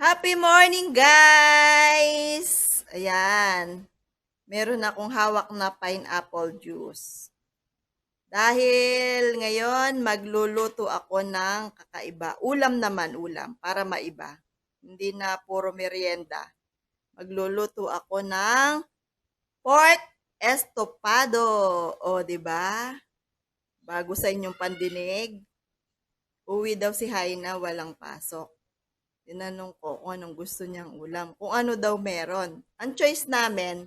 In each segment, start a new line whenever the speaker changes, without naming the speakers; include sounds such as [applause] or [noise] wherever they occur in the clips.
Happy morning, guys! Ayan. Meron akong hawak na pineapple juice. Dahil ngayon, magluluto ako ng kakaiba. Ulam naman, ulam, para maiba. Hindi na puro merienda. Magluluto ako ng pork estopado. O, ba? Bago sa inyong pandinig, uwi daw si Haina, walang pasok. Tinanong ko kung anong gusto niyang ulam. Kung ano daw meron. Ang choice namin,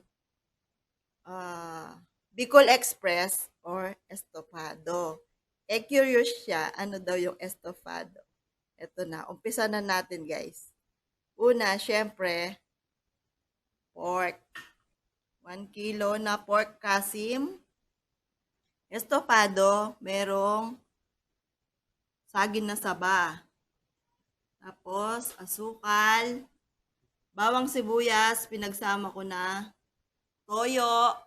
ah, Bicol Express or estofado. Eh, curious siya, ano daw yung estofado. Ito na, umpisa na natin guys. Una, syempre, pork. 1 kilo na pork kasim. Estofado, merong saging na saba. Tapos, asukal, bawang sibuyas, pinagsama ko na, toyo,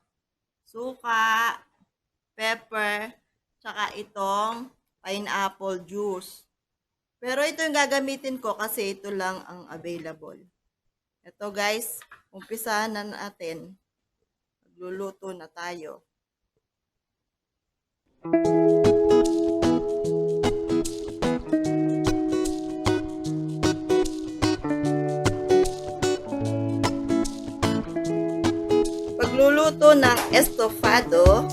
suka, pepper, tsaka itong pineapple juice. Pero ito yung gagamitin ko kasi ito lang ang available. Ito guys, umpisa na natin. Magluluto na tayo. Pagluluto ng estofado,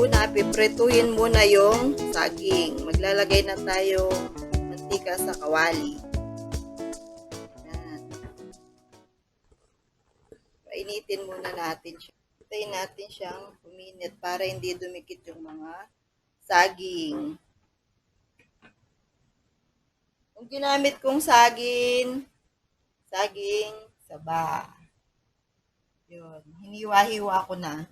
una, piprituhin muna yung saging. Maglalagay na tayo mantika sa kawali. Yan. Painitin muna natin siya. Hintayin natin siyang uminit para hindi dumikit yung mga saging. Yung ginamit kong saging, saging saba. Yun. Hiniwa-hiwa ko na.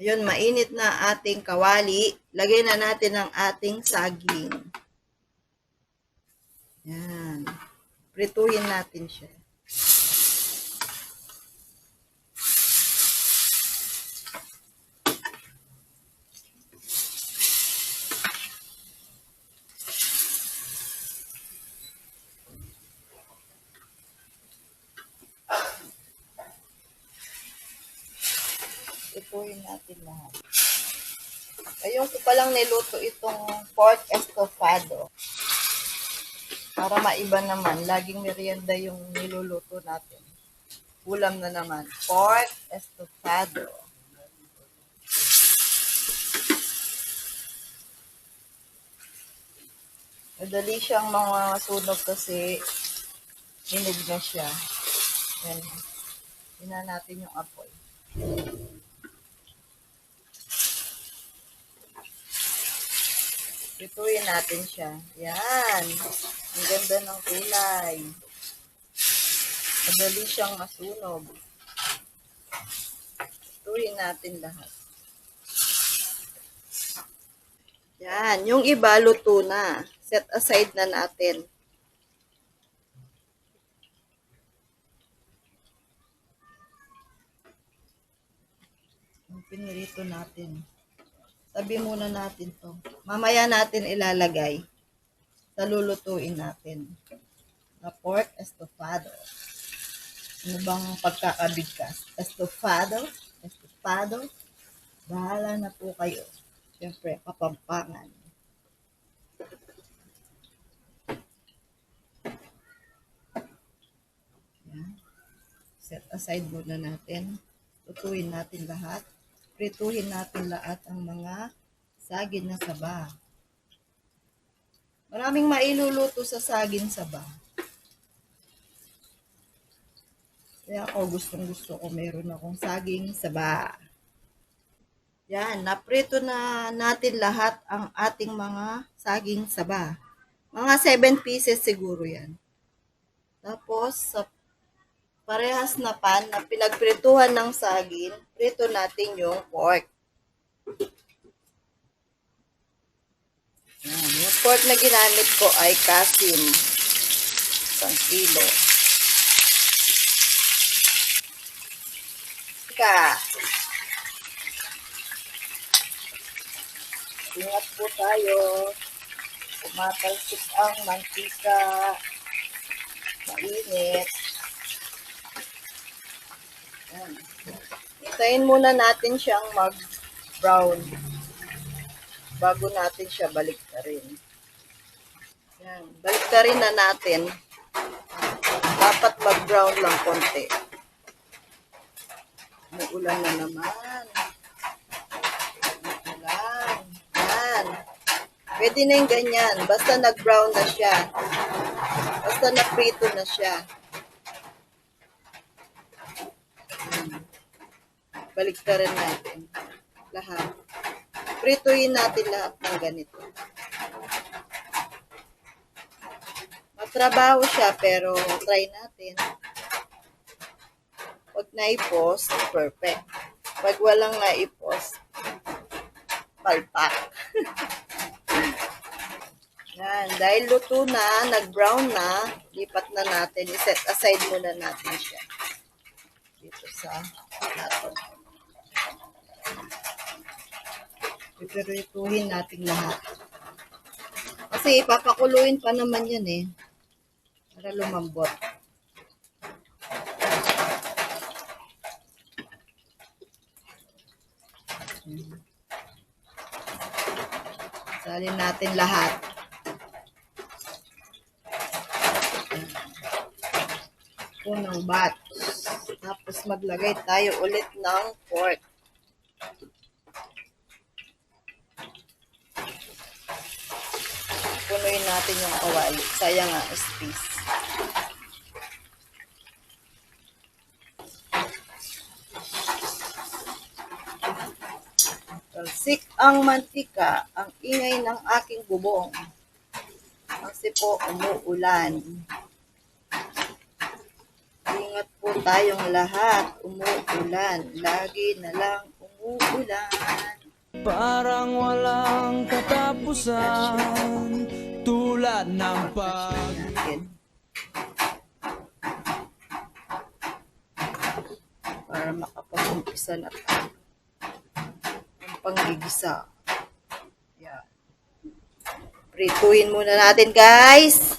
Ayun, mainit na ating kawali. Lagay na natin ang ating saging. Yan. Prituhin natin siya. Prituhin natin lahat. Ayun ko palang niluto itong pork estofado. Para maiba naman, laging merienda yung niluluto natin. Ulam na naman, pork estofado. Madali siyang mga sunog kasi hinog na siya. Yan. Ina natin yung apoy. Prituin natin siya. Yan. Ang ganda ng kulay. Madali siyang masunog. Prituin natin lahat. Yan. Yung iba, luto na. Set aside na natin. Yung pinirito natin. Tabi muna natin to. Mamaya natin ilalagay sa lulutuin natin. Na pork estofado. Ano bang pagkakabigkas? Estofado? Estofado? Bahala na po kayo. Siyempre, kapampangan. Set aside muna natin. Tutuin natin lahat prituhin natin lahat ang mga sagin na saba. Maraming mailuluto sa sagin saba. Kaya ako gustong gusto ko meron akong saging saba. Yan, naprito na natin lahat ang ating mga saging saba. Mga 7 pieces siguro yan. Tapos, sa parehas na pan na pinagprituhan ng saging, prito natin yung pork. Yan. Yung pork na ginamit ko ay kasim. Isang kilo. Ka. Ingat po tayo. Matalsik ang mantika. Mainit. Yan. Hintayin muna natin siyang mag-brown bago natin siya baliktarin. Yan. Baliktarin na natin. Dapat mag-brown lang konti. Umuulan na naman. Umuulan. Yan. Pwede na yung ganyan. Basta nag-brown na siya. Basta na-prito na siya. Baliktarin natin. Lahat. Prituin natin lahat ng ganito. Matrabaho siya pero try natin. Pag na-post, perfect. Pag walang na-post, palpak. [laughs] Yan. Dahil luto na, nag-brown na, lipat na natin. I-set aside muna natin siya. Dito sa plato. Pipiruituhin natin lahat. Kasi ipapakuluin pa naman yan eh. Para lumambot. Salin natin lahat. Unang batch. Tapos maglagay tayo ulit ng pork. Natin yung kawali. Sayang nga, space. Talsik ang mantika, ang ingay ng aking bubong. Kasi po umuulan. Ingat po tayong lahat, umuulan. Lagi na lang umuulan.
Parang walang katapusan Tulad ng pag.
Para makapag-umpisa na. Ang panggigisa. Yan. Prituin muna natin, guys.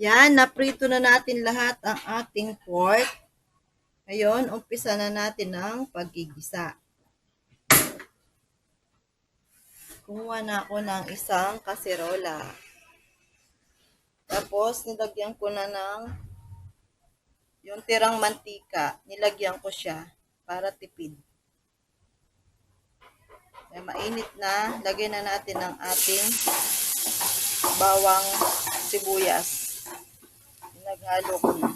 Yan, naprito na natin lahat ang ating pork. Ngayon, umpisa na natin ang paggigisa. Kumuha na ako ng isang kaserola. Tapos, nilagyan ko na ng yung tirang mantika. Nilagyan ko siya para tipid. Kaya mainit na. Lagyan na natin ang ating bawang sibuyas. Naghalo ko na.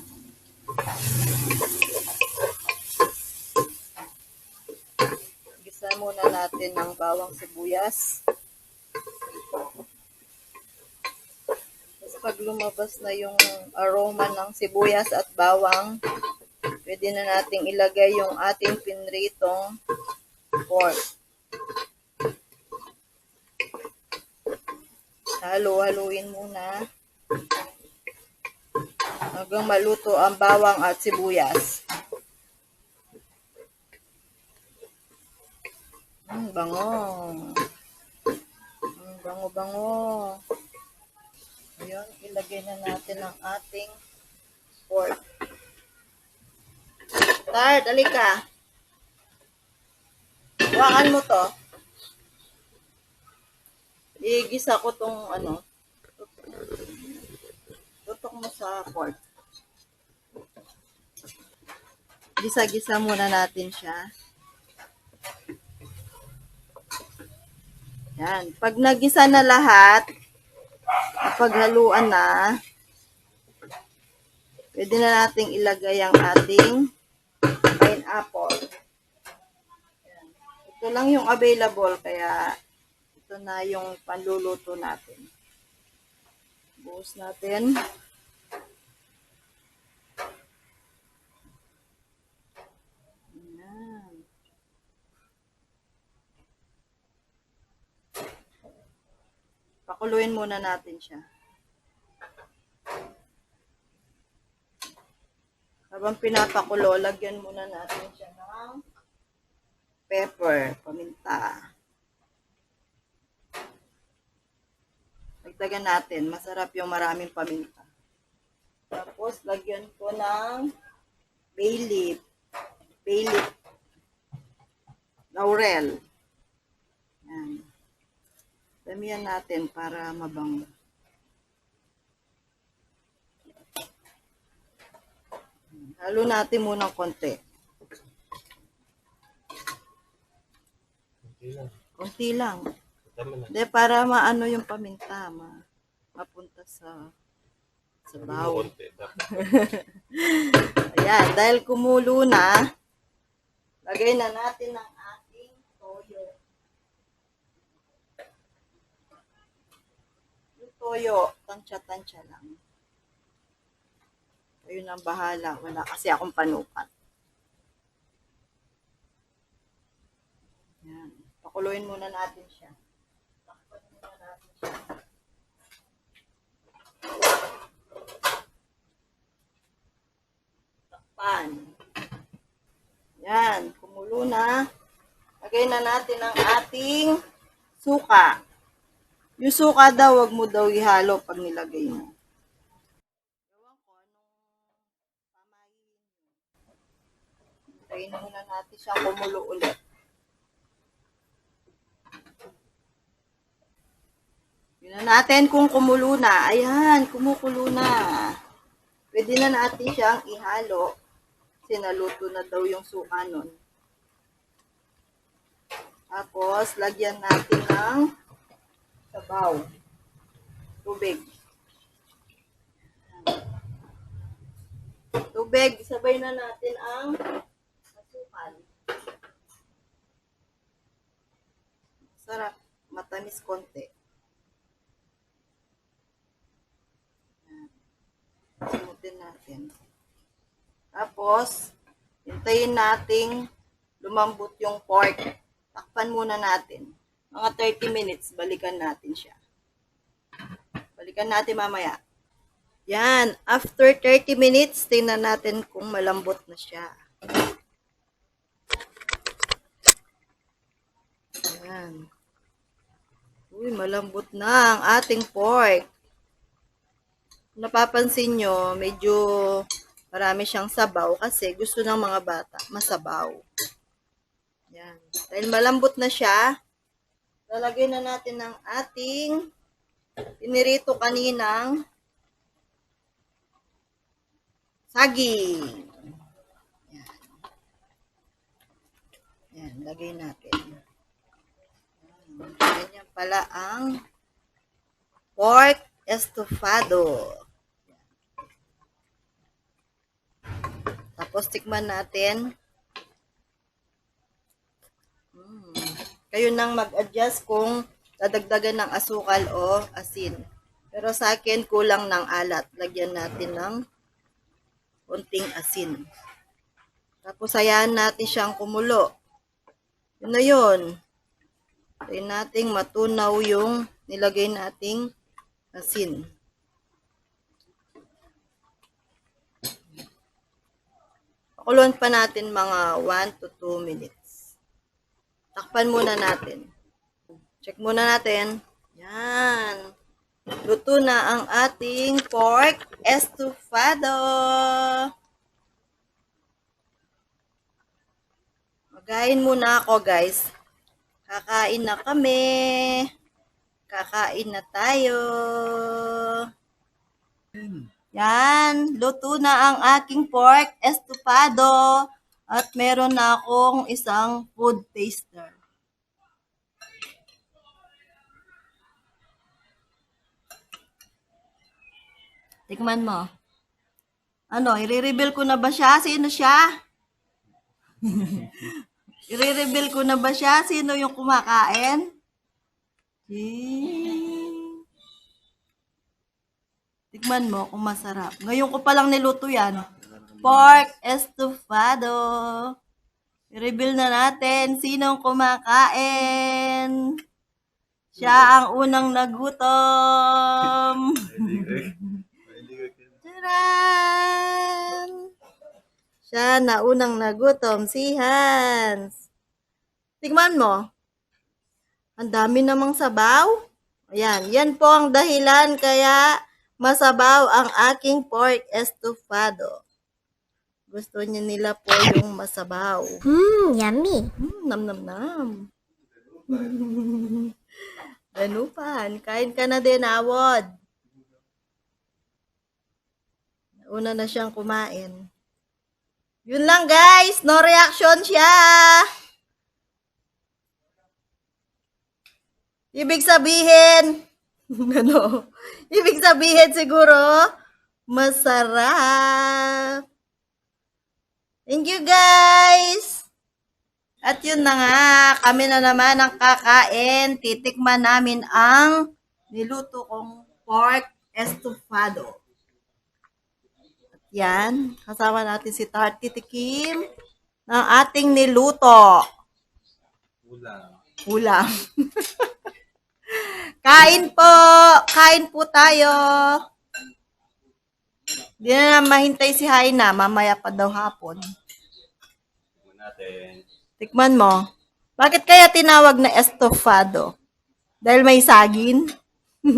Gisa muna natin ng bawang sibuyas. Tapos pag lumabas na yung aroma ng sibuyas at bawang, pwede na nating ilagay yung ating pinritong pork. Halo-haluin muna hanggang maluto ang bawang at sibuyas. Mm, bango. Mm, bango-bango. Ayun, ilagay na natin ang ating pork. Tard, alika. Hawakan mo to. Igisa ko tong ano. Tutok mo sa pork. Gisa-gisa muna natin siya. Yan. Pag nagisa na lahat, napaghaluan na, pwede na nating ilagay ang ating pineapple. Ito lang yung available, kaya ito na yung panluluto natin. Buhos natin. Ayan. Pakuluin muna natin siya. Habang pinapakulo, lagyan muna natin siya ng pepper, paminta. Dagdagan natin. Masarap yung maraming paminta. Tapos, lagyan ko ng bay leaf. Bay leaf. Laurel. Damihan natin para mabango. Halo natin muna konti. Konti lang. Hindi, para maano yung paminta, ma, mapunta sa sa bawang. [laughs] Ayan, dahil kumulo na, lagay na natin ang ating toyo. Yung toyo, tansya-tansya lang. Kayo nang bahala. Wala kasi akong panukat. Yan. Pakuluin muna natin siya. Siya. Takpan. Yan. Kumulo na. Lagay na natin ang ating suka. Yung suka daw, wag mo daw ihalo pag nilagay mo. Hintayin muna natin siyang kumulo ulit. Yun na natin kung kumulo na. Ayan, kumukulo na. Pwede na natin siyang ihalo. Kasi naluto na daw yung suka nun. Tapos, lagyan natin ng sabaw. Tubig. Tubig, sabay na natin ang asukal. Sarap, matamis konti. Yan. Simutin natin. Tapos, hintayin nating lumambot yung pork. Takpan muna natin. Mga 30 minutes, balikan natin siya. Balikan natin mamaya. Yan. After 30 minutes, tingnan natin kung malambot na siya. Yan. Uy, malambot na ang ating pork. Napapansin nyo, medyo marami siyang sabaw kasi gusto ng mga bata masabaw. Yan. Dahil malambot na siya, lalagay na natin ng ating pinirito kaninang saging. Yan. Yan, lagay natin. Yan. Ganyan pala ang pork estofado. Tapos tikman natin. Mm. Kayo nang mag-adjust kung dadagdagan ng asukal o asin. Pero sa akin, kulang ng alat. Lagyan natin ng konting asin. Tapos, hayaan natin siyang kumulo. Yun na yun. Tayo nating matunaw yung nilagay nating asin. Pakuluan pa natin mga 1 to 2 minutes. Takpan muna natin. Check muna natin. Yan. Luto na ang ating pork estofado. Magain muna ako, guys. Kakain na kami. Kakain na tayo. Yan. Luto na ang aking pork estofado. At meron na akong isang food taster. Tikman mo. Ano, i-reveal ko na ba siya? Sino siya? [laughs] i-reveal ko na ba siya? Sino yung kumakain? Yee. Tikman mo kung masarap. Ngayon ko palang niluto yan. Pork estofado. I-reveal na natin sinong kumakain. Siya ang unang nagutom. Taran! Siya na unang nagutom, si Hans. Tingnan mo. Ang dami namang sabaw. Ayan, yan po ang dahilan kaya masabaw ang aking pork estofado. Gusto niya nila po yung masabaw.
Mmm, yummy.
Hmm, nam nam nam. [laughs] Danupan, kain ka na din, awod. Una na siyang kumain. Yun lang guys, no reaction siya. Ibig sabihin, [laughs] ano? Ibig sabihin siguro, masarap. Thank you guys! At yun na nga, kami na naman ang kakain. Titikman namin ang niluto kong pork estofado. At yan, kasama natin si Tart Titikim ng ating niluto.
Ulang.
Ulam. [laughs] kain po! Kain po tayo! Di na mahintay si Haina, mamaya pa daw hapon.
Natin.
Tikman mo. Bakit kaya tinawag na estofado? Dahil may saging?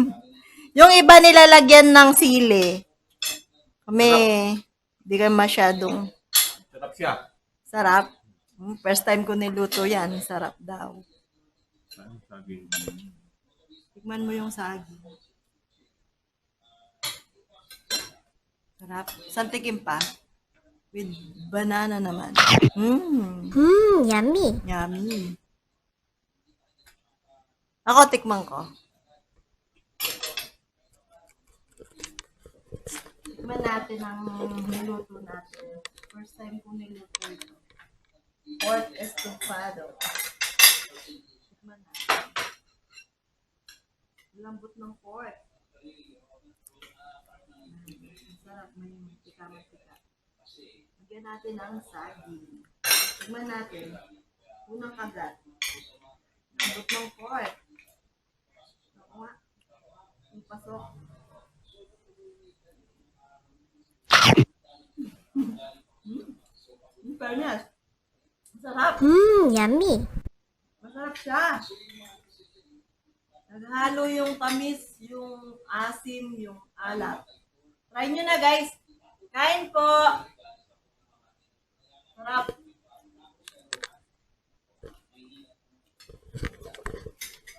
[laughs] yung iba nilalagyan ng sili. Kami, di ka masyadong
Sarap siya.
sarap. Hmm, First time ko niluto yan, sarap daw.
Ano sabi?
Tikman mo yung saging. Sarap. Santikin pa. With banana naman. Mmm.
Mmm, yummy.
Yummy. Ako, tikman ko. Tikman natin ang niluto natin. First time ko niluto ito. Pork estofado. Tikman natin. Lambot ng pork. Ang sarap. May tika-tika. Lagyan natin ang saging. Tignan natin. Unang kagat. Lambot ng pork. Oo nga. Yung pasok. Hmm. Hmm, fairness. Masarap.
Mmm, yummy.
Masarap siya. Naghalo yung tamis, yung asim, yung alat. Try nyo na guys. Kain po. Sarap.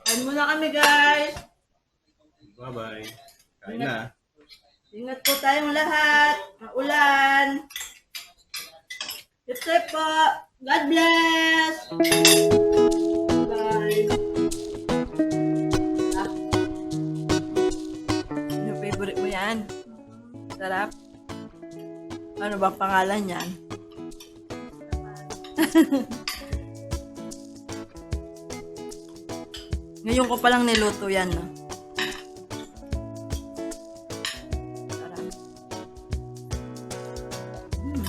Kain muna kami guys.
Bye-bye. Kain na.
Ingat po tayong lahat. Maulan. Good trip po. God bless. Bye. Ah. Ano favorite mo yan? Sarap. Ano ba pangalan yan? Ngayon ko palang niluto yan, no? Sarap. Mm.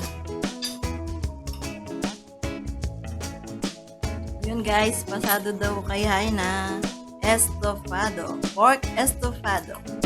Yun guys, pasado daw kay Haina. Estofado. Pork estofado.